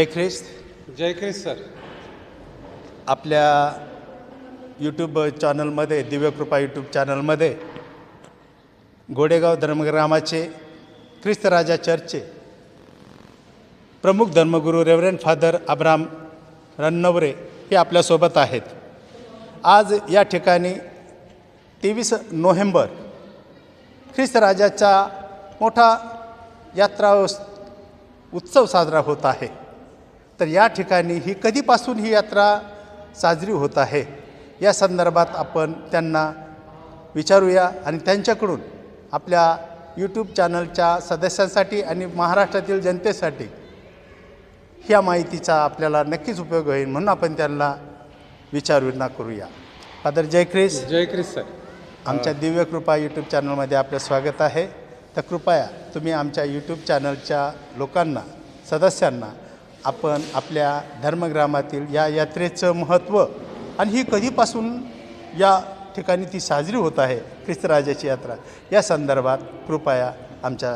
जय ख्रिस्त. जय ख्रिस्त सर. आपल्या यूट्यूब चॅनलमध्ये दिव्यकृपा यूट्यूब चॅनलमध्ये गोडेगाव धर्मग्रामाचे ख्रिस्त राजा चर्चचे प्रमुख धर्मगुरू रेव्हरंड फादर अब्राम रन्नवरे हे आपल्यासोबत आहेत. आज या ठिकाणी तेवीस नोव्हेंबर ख्रिस्त राजाचा मोठा यात्रा उत्सव साजरा होत आहे. तर या ठिकाणी ही कधीपासून ही यात्रा साजरी होत आहे? या संदर्भात आपण त्यांना विचारूया आणि त्यांच्याकडून आपल्या यूट्यूब चॅनलच्या सदस्यांसाठी आणि महाराष्ट्रातील जनतेसाठी ह्या माहितीचा आपल्याला नक्कीच उपयोग होईल म्हणून आपण त्यांना विचारणा करूया. फादर जय ख्रिस जय ख्रिस्त सर आमच्या दिव्य कृपा यूट्यूब चॅनलमध्ये आपलं स्वागत आहे. तर कृपया तुम्ही आमच्या यूट्यूब चॅनलच्या लोकांना सदस्यांना आपण आपल्या धर्मग्रामातील या यात्रेचं महत्त्व आणि ही कधीपासून या ठिकाणी ती साजरी होत आहे ख्रिस्तराजाची यात्रा या संदर्भात कृपया आमच्या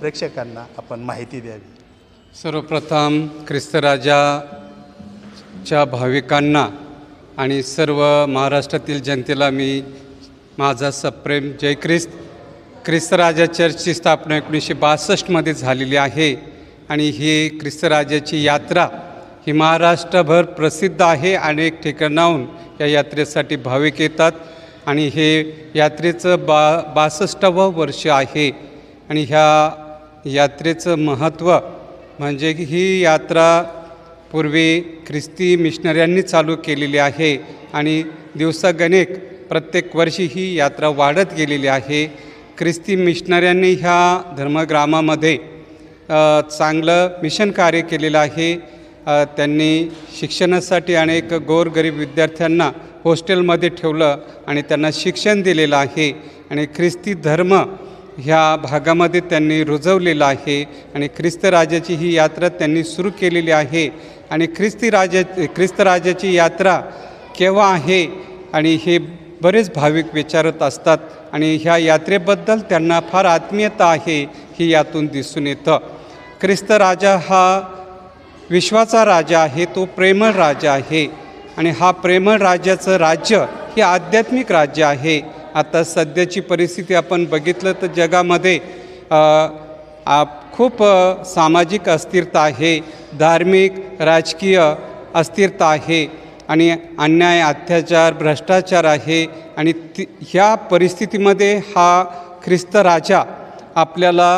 प्रेक्षकांना आपण माहिती द्यावी. सर्वप्रथम ख्रिस्तराजाच्या भाविकांना आणि सर्व महाराष्ट्रातील जनतेला मी माझा सप्रेम जय ख्रिस्त. ख्रिस्तराजा चर्चची स्थापना एकोणीसशे बासष्टमध्ये झालेली आहे. आणि ही ख्रिस्तराजाची यात्रा ही महाराष्ट्रभर प्रसिद्ध आहे. अनेक ठिकाणाहून या यात्रेसाठी भाविक येतात आणि हे यात्रेचं बा बासष्टावं वर्ष आहे. आणि ह्या यात्रेचं महत्त्व म्हणजे की ही यात्रा पूर्वी ख्रिस्ती मिशनऱ्यांनी चालू केलेली आहे. आणि दिवसागणिक प्रत्येक वर्षी ही यात्रा वाढत गेलेली आहे. ख्रिस्ती मिशनऱ्यांनी ह्या धर्मग्रामामध्ये चांगलं मिशन कार्य केलेलं आहे. त्यांनी शिक्षणासाठी अनेक गोरगरीब विद्यार्थ्यांना हॉस्टेलमध्ये ठेवलं आणि त्यांना शिक्षण दिलेलं आहे. आणि ख्रिस्ती धर्म ह्या भागामध्ये त्यांनी रुजवलेला आहे आणि ख्रिस्त राजाची ही यात्रा त्यांनी सुरू केलेली आहे. आणि ख्रिस्ती राजा ख्रिस्त राजाची यात्रा केव्हा आहे आणि हे बरेच भाविक विचारत असतात. आणि ह्या यात्रेबद्दल त्यांना फार आत्मीयता आहे ही यातून दिसून येतं. ख्रिस्त राजा हा विश्वाचा राजा आहे तो प्रेमळ राजा आहे. आणि हा प्रेमळ राजाचं राज्य हे आध्यात्मिक राज्य आहे. आता सध्याची परिस्थिती आपण बघितलं तर जगामध्ये खूप सामाजिक अस्थिरता आहे धार्मिक राजकीय अस्थिरता आहे आणि अन्याय अत्याचार भ्रष्टाचार आहे. आणि ती ह्या परिस्थितीमध्ये हा ख्रिस्त राजा आपल्याला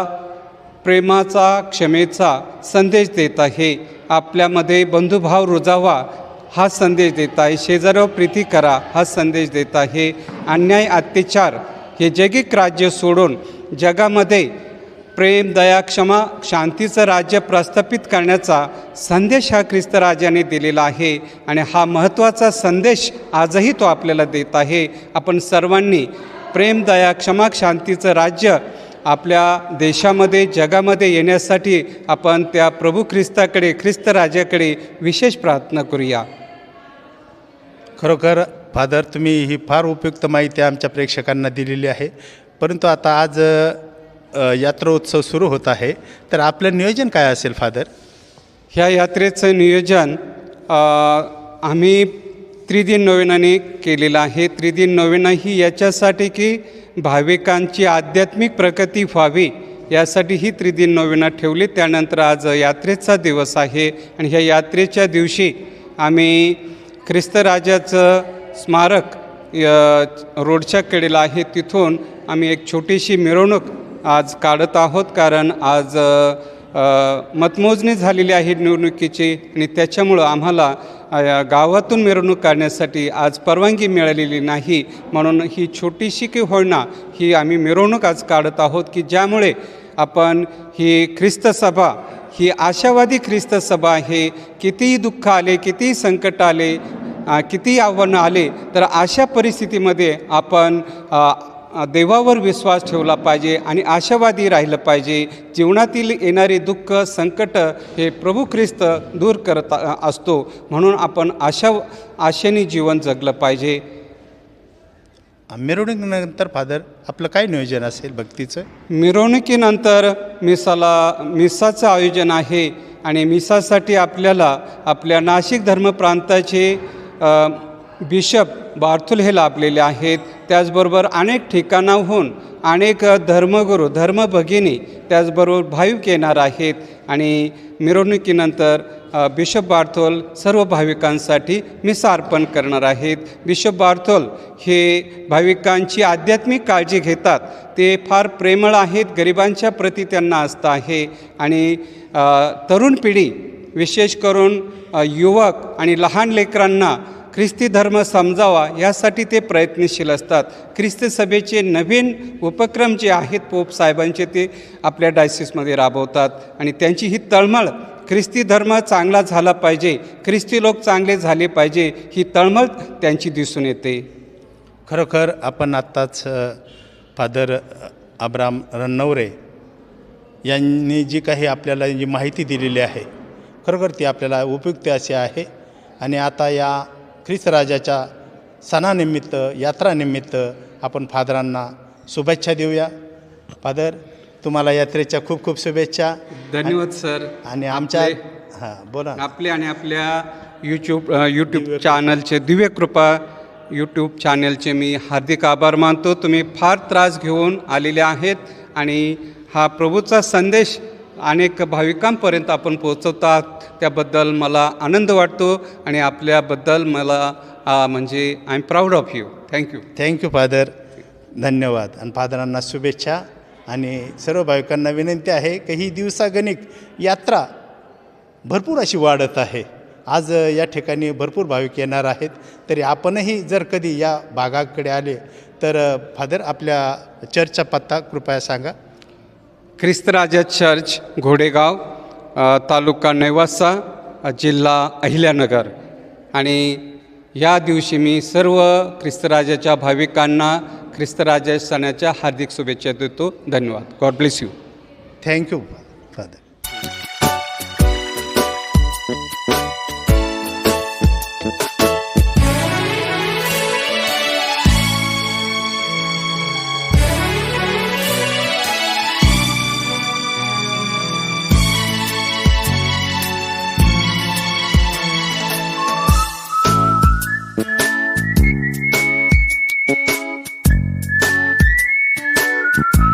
प्रेमाचा क्षमेचा संदेश देत आहे. आपल्यामध्ये बंधुभाव रुजावा हा संदेश देत आहे. शेजाऱ्यावर प्रीती करा हा संदेश देत आहे. अन्याय अत्याचार हे जगिक राज्य सोडून जगामध्ये प्रेम दया क्षमा शांतीचं राज्य प्रस्थापित करण्याचा संदेश हा ख्रिस्त राजाने दिलेला आहे आणि हा महत्त्वाचा संदेश आजही तो आपल्याला देत आहे. आपण सर्वांनी प्रेम दया क्षमा शांतीचं राज्य आपल्या देशामध्ये जगामध्ये येण्यासाठी आपण त्या प्रभू ख्रिस्ताकडे ख्रिस्त राजाकडे विशेष प्रार्थना करूया. खरोखर फादर तुम्ही ही फार उपयुक्त माहिती आमच्या प्रेक्षकांना दिलेली आहे. परंतु आता आज यात्रोत्सव सुरू होत आहे. तर आपलं नियोजन काय असेल फादर? ह्या यात्रेचं नियोजन आम्ही त्रिदिन नोवेनाने केलेलं आहे. त्रिदिन नोवेना ही याच्यासाठी की भाविकांची आध्यात्मिक प्रगती व्हावी यासाठी ही त्रिदिन नोविना ठेवली. त्यानंतर आज यात्रेचा दिवस आहे आणि ह्या यात्रेच्या दिवशी आम्ही ख्रिस्तराजाचं स्मारक य- रोडच्या कडेला आहे. तिथून आम्ही एक छोटीशी मिरवणूक आज काढत आहोत. कारण आज मतमोजणी झालेली आहे निवडणुकीची आणि त्याच्यामुळं आम्हाला गावातून मिरवणूक काढण्यासाठी आज परवानगी मिळालेली नाही. म्हणून ही छोटीशी की होईना ही आम्ही मिरवणूक आज काढत आहोत की ज्यामुळे आपण ही ख्रिस्त सभा ही आशावादी ख्रिस्त सभा आहे कितीही दुःख आले कितीही संकट आले कितीही आव्हानं आले तर अशा परिस्थितीमध्ये आपण देवावर विश्वास ठेवला पाहिजे आणि आशावादी राहिलं पाहिजे. जीवनातील येणारे दुःख संकट हे प्रभू ख्रिस्त दूर करत असतो. म्हणून आपण आशा आशेने जीवन जगलं पाहिजे. मिरवणुकीनंतर फादर आपलं काय नियोजन असेल भक्तीचं? मिरवणुकीनंतर मिसाला मिसाचं आयोजन आहे आणि मिसासाठी आपल्याला आपल्या नाशिक धर्मप्रांताचे बिशप बार्थुल हे लाभलेले आहेत. त्याचबरोबर अनेक ठिकाणाहून अनेक धर्मगुरू धर्मभगिनी त्याचबरोबर भाविक येणार आहेत. आणि मिरवणुकीनंतर बिशप बार्थोल सर्व भाविकांसाठी मिसा अर्पण करणार आहेत. बिशप बार्थोल हे भाविकांची आध्यात्मिक काळजी घेतात. ते फार प्रेमळ आहेत गरिबांच्या प्रती त्यांना आस्था आहे. आणि तरुण पिढी विशेष करून युवक आणि लहान लेकरांना ख्रिस्ती धर्म समजावा यासाठी ते प्रयत्नशील असतात. ख्रिस्ती सभेचे नवीन उपक्रम जे आहेत पोप साहेबांचे ते आपल्या डायसिसमध्ये राबवतात. आणि त्यांची ही तळमळ ख्रिस्ती धर्म चांगला झाला पाहिजे ख्रिस्ती लोक चांगले झाले पाहिजे ही तळमळ त्यांची दिसून येते. खरोखर आपण आत्ताच फादर अब्राम रणनवरे यांनी जी काही आपल्याला जी माहिती दिलेली आहे खरोखर ती आपल्याला उपयुक्त अशी आहे. आणि आता या ख्रिस्त राजाच्या सणानिमित्त यात्रानिमित्त आपण फादरांना शुभेच्छा देऊया. फादर तुम्हाला यात्रेच्या खूप खूप शुभेच्छा. धन्यवाद सर. आणि आमच्या हां बोला. आपले आणि आपल्या यूट्यूब यूट्यूब चॅनलचे दिव्य कृपा. यूट्यूब चॅनलचे मी हार्दिक आभार मानतो. तुम्ही फार त्रास घेऊन आलेले आहेत आणि हा प्रभूचा संदेश अनेक भाविकांपर्यंत आपण पोचवतात त्याबद्दल मला आनंद वाटतो आणि आपल्याबद्दल मला म्हणजे I am proud of you thank you thank you father धन्यवाद. आणि फादरांना शुभेच्छा. आणि सर्व भाविकांना विनंती आहे की ही दिवसागणिक यात्रा भरपूर अशी वाढत आहे. आज या ठिकाणी भरपूर भाविक येणार आहेत. तरी आपणही जर कधी या भागाकडे आले तर फादर आपल्या चर्चचा पत्ता कृपया सांगा. ख्रिस्तराजा चर्च घोडेगाव तालुका नेवासा जिल्हा अहिल्यानगर. आणि या दिवशी मी सर्व ख्रिस्तराजाच्या भाविकांना ख्रिस्तराजा सणाच्या हार्दिक शुभेच्छा देतो. धन्यवाद. God bless you thank you father to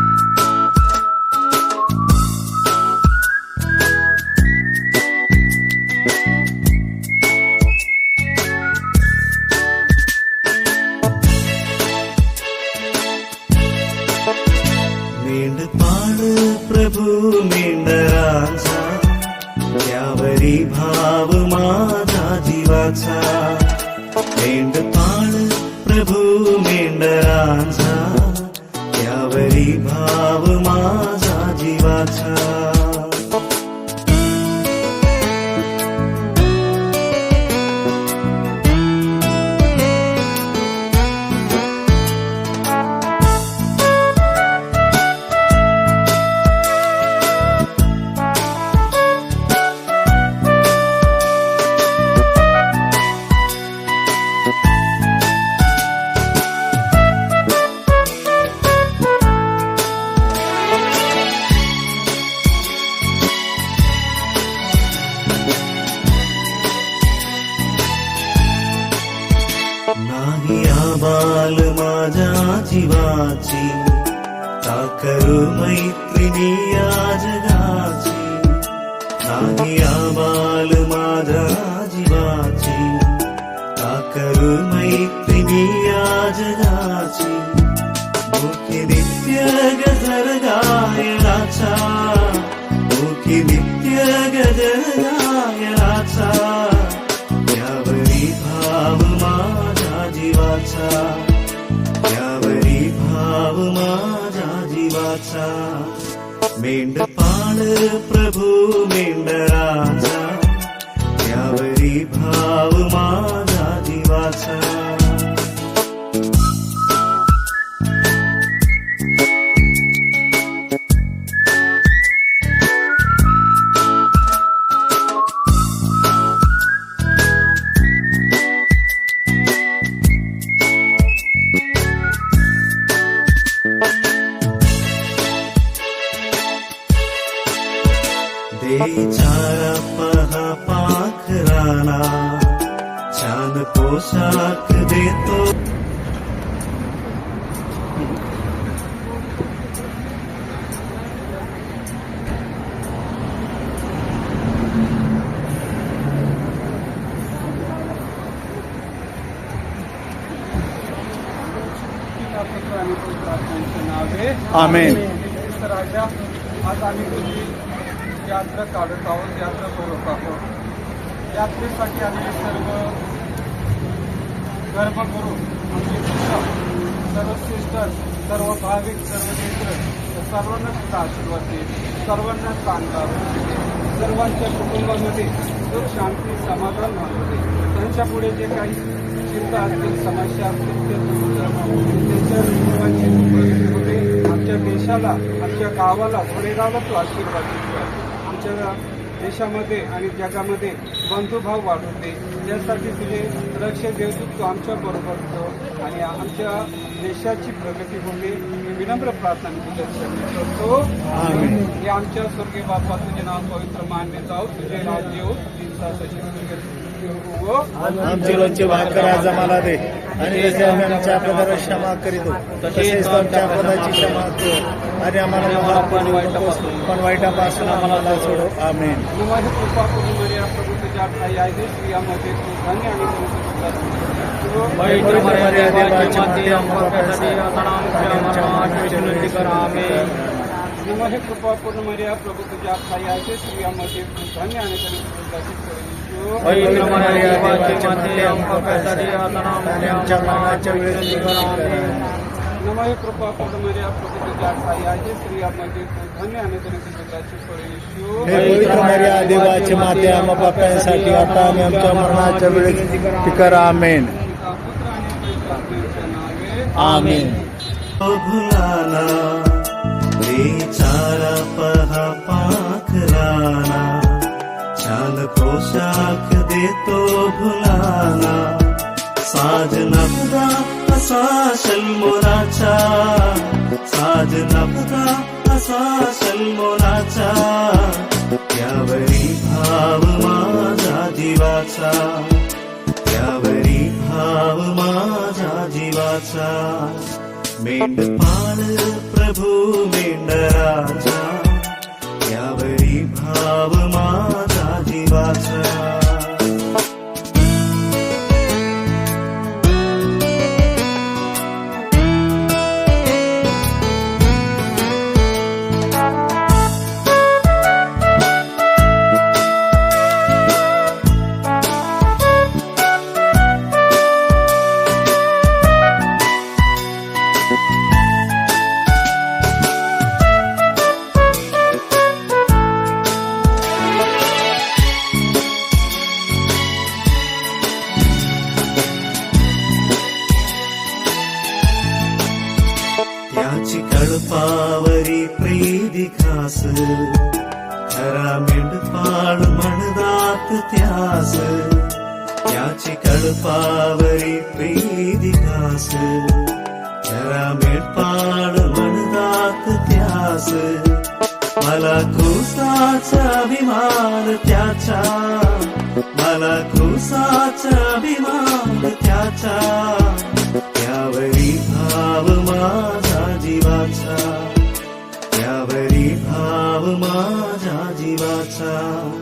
माझ्या जीवाची का करू मैत्रिणी या जगाची नाही आबाल माझ्या जीवाची का करू मैत्रिणी या जगाची ராஜா. மீண்டு பாடு பிரபு மீண்ட ராஜா. யாவரி பாவு மாதா திவாசா आमेन. राजा आज आम्ही तुझी यात्रा काढत आहोत यात्रा करत आहोत. यात्रेसाठी आम्ही सर्व गर्भगुरू आमचे शिक्षक सर्व सिस्टर सर्व भाविक सर्व मित्र सर्वांना सुद्धा आशीर्वाद दे. सर्वांना चांगला सर्वांच्या कुटुंबामध्ये सुख शांती समाधान मानू दे. त्यांच्या पुढे जे काही चिंता असतील समस्या असतील ते दूर. त्यांच्या सर्वांची होते आमच्या देशाला आमच्या गावाला खेडेगावाला तू आशीर्वाद आमच्या देशामध्ये आणि जगामध्ये बंधुभाव वाढून दे. यासाठी तुझे लक्ष देऊन तू आमच्या बरोबर ठेव आणि आमच्या देशाची प्रगती होणे ही विनम्र प्रार्थना मी तुझ्या करतो हे आमच्या स्वर्गीय बाप्पा तुझे नाव पवित्र मानले जाऊ. तुझे राज्य हो आमची रोजची भाकर आज आम्हाला दे. आणि जसे आम्ही आमच्या अपराधाला क्षमा करीतो तसेच आमच्या अपराधाची क्षमा कर. आणि आम्हाला पण वाईटापासून आम्हाला सोडव नमः कृपा करून मर्या प्रभू तुझ्या मर्या देवाची माते आम्हाला धन्य आणि पवित्र कृपा पूर्ण मर्या धन्य आणि पवित्र मर्या देवाची माते आम्हा पाप्यांसाठी आता आणि आमच्या मरणाच्या वेळेस ती आमेन. आमेन भुलाना चारा पहा पाखराना. छान पोशाख देतो भुलाला साज नभदा असा शल्मोराचा. साज त्यास खरा मेंढपाळ म्हणदात त्यास मला क्रुसाचा अभिमान त्याचा. त्यावरी भाव माझा जीवाचा. त्यावरी भाव माझा जीवाचा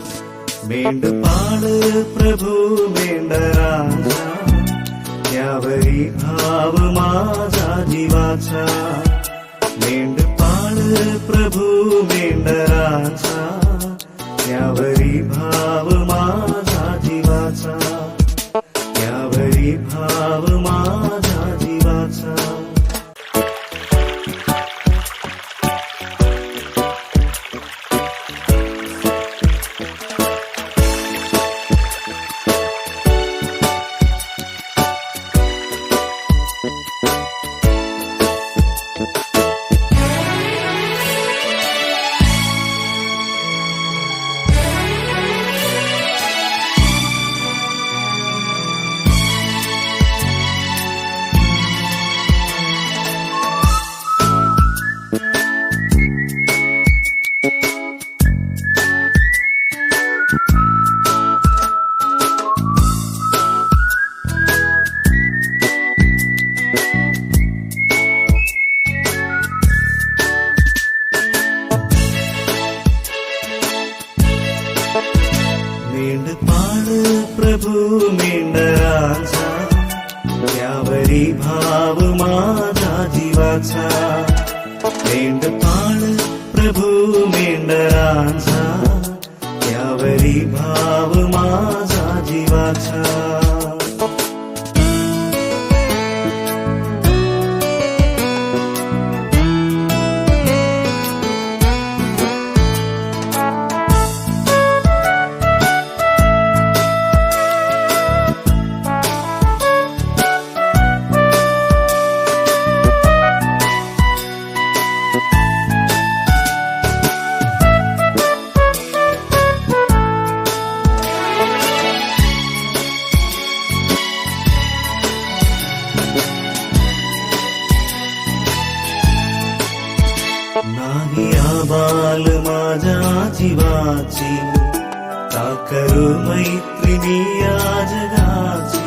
மீண்டு பாடு பிரபு மீண்டராஜா யாவரி பாவமா ஜாஜிவாச்சா மீண்டு பாடு பிரபு மீண்டராஜா யாவரி பாவமா ஜாஜிவாச்சா யாவரி பாவமா வாಚಿ ವಾಚಿ ತಾಕರು ಮೈತ್ರಿ ನೀಯಾಜಗಾಚಿ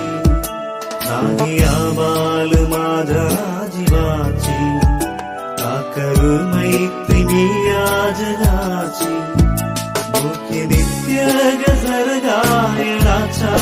ನಾನಿಯ ಬಾಲು ಮಾದಾಜಿ ವಾಚಿ ತಾಕರು ಮೈತ್ರಿ ನೀಯಾಜಗಾಚಿ ಮುಖ್ಯ ನಿತ್ಯ ಗಜರಗಾಯಣಾಚಾ